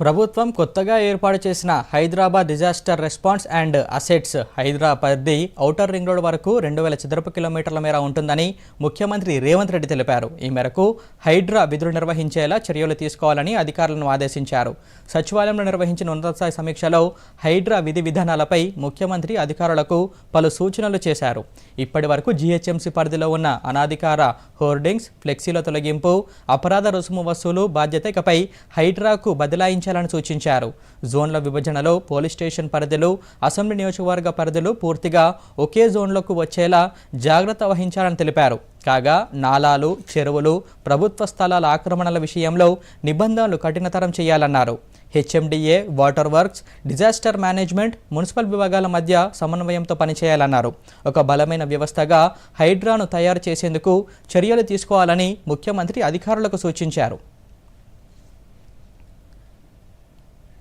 ప్రభుత్వం కొత్తగా ఏర్పాటు చేసిన Hyderabad disaster response and assets Hyderabad outer ring road వరకు రెండు వేల చదరపు కిలోమీటర్ల మేర ఉంటుందని ముఖ్యమంత్రి రేవంత్ రెడ్డి తెలిపారు. ఈ మేరకు హైడ్రా విధులు నిర్వహించేలా చర్యలు తీసుకోవాలని అధికారులను ఆదేశించారు. సచివాలయంలో నిర్వహించిన ఉన్నతస్థాయి సమీక్షలో హైడ్రా విధి విధానాలపై ముఖ్యమంత్రి అధికారులకు పలు సూచనలు చేశారు. ఇప్పటి వరకు జీహెచ్ఎంసీ పరిధిలో ఉన్న అనాధికార హోర్డింగ్స్ ఫ్లెక్సీల తొలగింపు అపరాధ రుసుము వసూలు బాధ్యత ఇకపై హైడ్రాకు బదలాయించాలని సూచించారు. జోన్ల విభజనలో పోలీస్ స్టేషన్ పరిధులు అసెంబ్లీ నియోజకవర్గ పరిధులు పూర్తిగా ఒకే జోన్లకు వచ్చేలా జాగ్రత్త వహించాలని తెలిపారు. కాగా నాలాలు చెరువులు ప్రభుత్వ స్థలాల ఆక్రమణల విషయంలో నిబంధనలు కఠినతరం చేయాలన్నారు. HMDA water works disaster management municipal విభాగాల మధ్య సమన్వయంతో పనిచేయాలన్నారు. ఒక బలమైన వ్యవస్థగా హైడ్రాను తయారు చేసేందుకు చర్యలు తీసుకోవాలని ముఖ్యమంత్రి అధికారులకు సూచించారు.